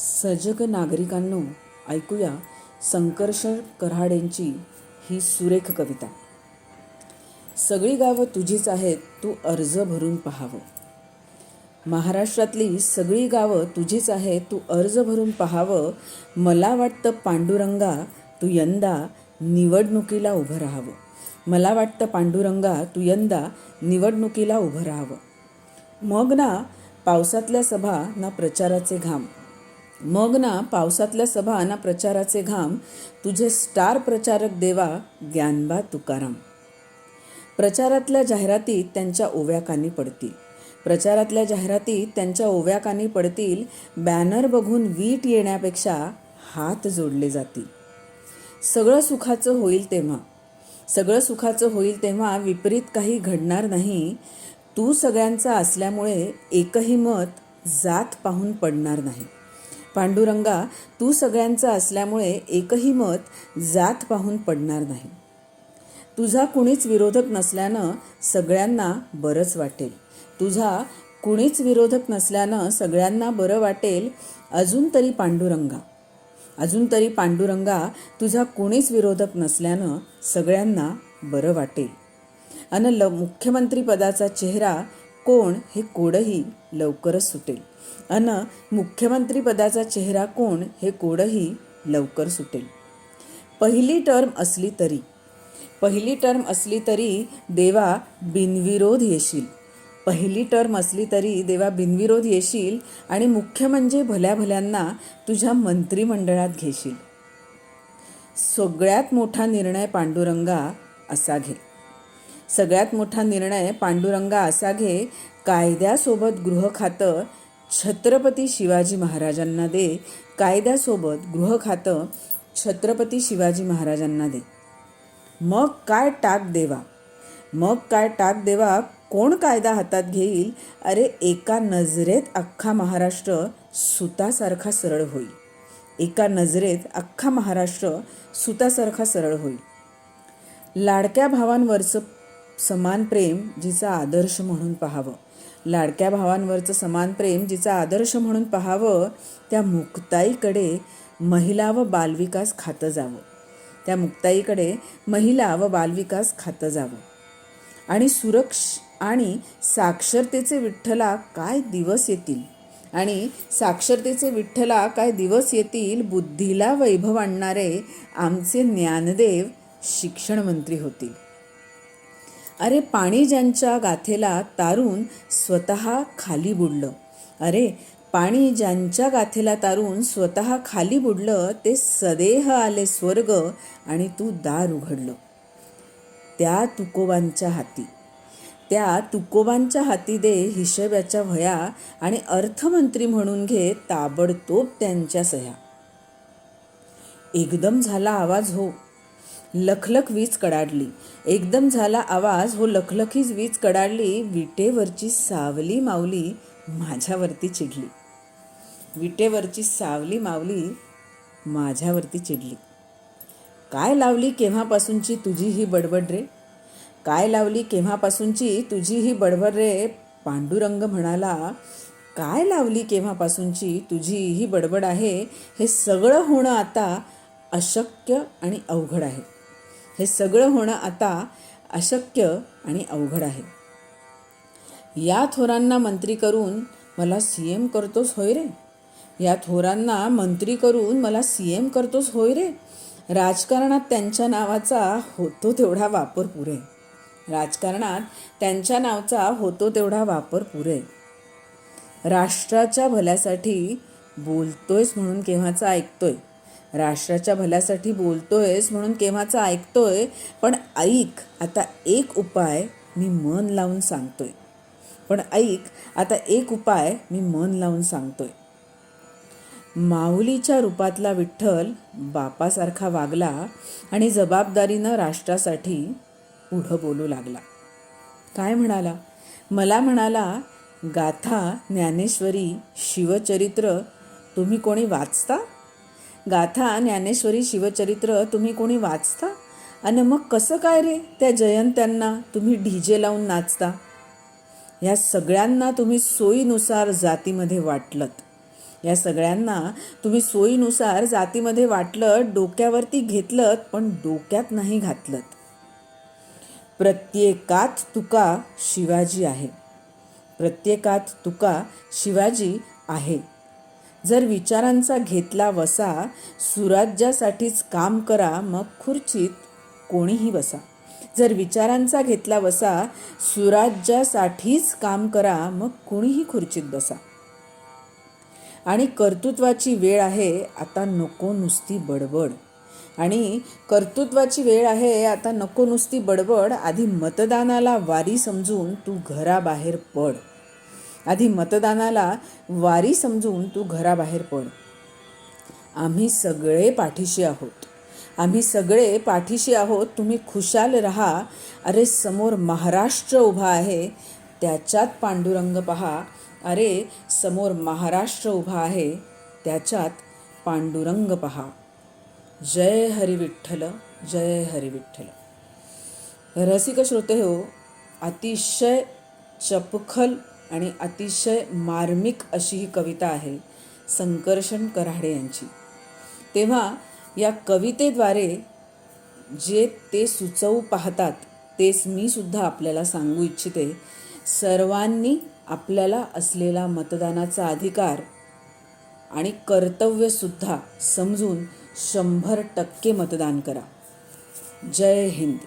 सजग नागरिकांनो ऐकूया संकर्षण कराडेंची ही सुरेख कविता. सगळी गावं तुझीच आहेत तू अर्ज भरून पाहावं. महाराष्ट्रातली सगळी गावं तुझीच आहेत तू अर्ज भरून पाहावं. मला वाटतं पांडुरंगा तू यंदा निवडणुकीला उभं राहावं. मला वाटतं पांडुरंगा तू यंदा निवडणुकीला उभं राहावं. मग ना पावसातल्या सभा ना प्रचाराचे घाम. मग ना पावसातल्या सभा ना प्रचाराचे घाम तुझे स्टार प्रचारक देवा ज्ञानबा तुकाराम. प्रचारातल्या जाहिराती त्यांच्या ओव्याकानी पडतील. प्रचारातल्या जाहिराती त्यांच्या ओव्याकानी पडतील. बॅनर बघून वीट येण्यापेक्षा हात जोडले जातील. सगळं सुखाचं होईल तेव्हा. सगळं सुखाचं होईल तेव्हा विपरीत काही घडणार नाही. तू सगळ्यांचा असल्यामुळे एकही मत जात पाहून पडणार नाही. पांडुरंगा तू सगळ्यांचा असल्यामुळे एकही मत जात पाहून पडणार नाही. तुझा कुणीच विरोधक नसल्यानं सगळ्यांना बरंच वाटेल. तुझा कुणीच विरोधक नसल्यानं सगळ्यांना बरं वाटेल अजून तरी पांडुरंगा. अजून तरी पांडुरंगा तुझा कुणीच विरोधक नसल्यानं सगळ्यांना बरं वाटेल. अन ल मुख्यमंत्रीपदाचा चेहरा कोण हे कोडही लवकरच सुटेल. अन मुख्यमंत्रीपदाचा चेहरा कोण हे कोडही लवकर सुटेल. पहिली टर्म असली तरी पहिली टर्म असली तरी देवा बिनविरोध येशील. पहिली टर्म असली तरी देवा बिनविरोध येशील आणि मुख्य म्हणजे भल्या भल्यांना तुझ्या मंत्रिमंडळात घेशील. सगळ्यात मोठा निर्णय पांडुरंगा असा घे सगळ्यात मोठा निर्णय पांडुरंगा असा घे कायद्यासोबत गृह खातं छत्रपती शिवाजी महाराजांना दे. कायद्यासोबत गृह खातं छत्रपती शिवाजी महाराजांना दे. मग काय टाक देवा? मग काय टाक देवा? कोण कायदा हातात घेईल? अरे एका नजरेत अख्खा महाराष्ट्र सुतासारखा सरळ होईल. एका नजरेत अख्खा महाराष्ट्र सुतासारखा सरळ होईल. लाडक्या भावांवरचं समान प्रेम जिचा आदर्श म्हणून पाहावं. लाडक्या भावांवरचं समान प्रेम जिचा आदर्श म्हणून पाहावं त्या मुक्ताईकडे महिला व बालविकास खातं जावं. त्या मुक्ताईकडे महिला व बालविकास खातं जावं. आणि सुरक्ष आणि साक्षरतेचे विठ्ठला काय दिवस येतील? आणि साक्षरतेचे विठ्ठला काय दिवस येतील? बुद्धीला वैभव आणणारे आमचे ज्ञानदेव शिक्षण मंत्री होतील. अरे पाणी ज्यांच्या गाथेला तारून स्वतः खाली बुडलं. अरे पाणी ज्यांच्या गाथेला तारून स्वतः खाली बुडलं ते सदेह आले स्वर्ग आणि तू दार उघडलं. त्या तुकोबांच्या हाती. त्या तुकोबांच्या हाती दे हिशेब्याच्या वह्या आणि अर्थमंत्री म्हणून घे ताबडतोब त्यांच्या सह्या. एकदम झाला आवाज हो. लखलख वीज कडाडली. एकदम झाला आवाज हो लखलखीच वीज कडाडली. विटेवरची सावली मावली माझ्यावरती चिडली. विटेवरची सावली मावली माझ्यावरती चिडली. काय लावली केव्हापासूनची तुझी ही बडबड रे? काय लावली केव्हापासूनची तुझी ही बडबड रे? पांडुरंग म्हणाला काय लावली केव्हापासूनची तुझी ही बडबड आहे? हे सगळं होणं आता अशक्य आणि अवघड आहे. हे सगळं होणं आता अशक्य आणि अवघड आहे. या थोरांना मंत्री करून मला सी एम करतोस होय रे? या थोरांना मंत्री करून मला सी एम करतोस होय रे? राजकारणात त्यांच्या नावाचा होतो तेवढा वापर पुरे. राजकारणात त्यांच्या नावाचा होतो तेवढा वापर पुरे. राष्ट्राच्या भल्यासाठी बोलतोयस म्हणून केव्हाचा ऐकतोय? राष्ट्राच्या भल्यासाठी बोलतोयस म्हणून केव्हाचा ऐकतोय पण ऐक आता एक उपाय मी मन लावून सांगतोय. पण ऐक आता एक उपाय मी मन लावून सांगतोय. माऊलीच्या रूपातला विठ्ठल बापासारखा वागला आणि जबाबदारीनं राष्ट्रासाठी पुढं बोलू लागला. काय म्हणाला? मला म्हणाला गाथा ज्ञानेश्वरी शिवचरित्र तुम्ही कोणी वाचता? गाथा ज्ञानेश्वरी शिवचरित्र तुम्ही कोणी वाचता? आणि मग कसं काय रे त्या जयंत्यांना तुम्ही ढिजे लावून नाचता? या सगळ्यांना तुम्ही सोयीनुसार जातीमध्ये वाटलत. या सगळ्यांना तुम्ही सोयीनुसार जातीमध्ये वाटलं डोक्यावरती घेतलं पण डोक्यात नाही घातलं प्रत्येकात तुका शिवाजी आहे. प्रत्येकात तुका शिवाजी आहे. जर विचारांचा घेतला वसा सुराज्यासाठीच काम करा मग खुर्चीत कोणीही बसा. जर विचारांचा घेतला वसा सुराज्यासाठीच काम करा मग कोणीही खुर्चीत बसा. आणि कर्तृत्वाची वेळ आहे आता नको नुसती बडबड. आणि कर्तृत्वाची वेळ आहे आता नको नुसती बडबड आधी मतदानाला वारी समजून तू घराबाहेर पड. आधी मतदानाला वारी समजून तू घराबाहेर पड. आम्ही सगळे पाठीशी आहोत. आम्ही सगळे पाठीशी आहोत. तुम्ही खुशाल राहा. अरे समोर महाराष्ट्र उभा आहे. त्याच्यात पांडुरंग पहा. अरे समोर महाराष्ट्र उभा आहे. त्याच्यात पांडुरंग पहा. जय हरी विठ्ठल जय हरी विठ्ठल. रसिक श्रोते हो अतिशय चपखल आणि अतिशय मार्मिक अशी ही कविता आहे संकर्षण कराडे यांची. तेव्हा या कवितेद्वारे जे ते सुचवू पाहतात तेच मी सुद्धा आपल्याला सांगू इच्छिते. सर्वांनी आपल्याला असलेला मतदानाचा अधिकार आणि कर्तव्यसुद्धा समजून शंभर टक्के मतदान करा. जय हिंद.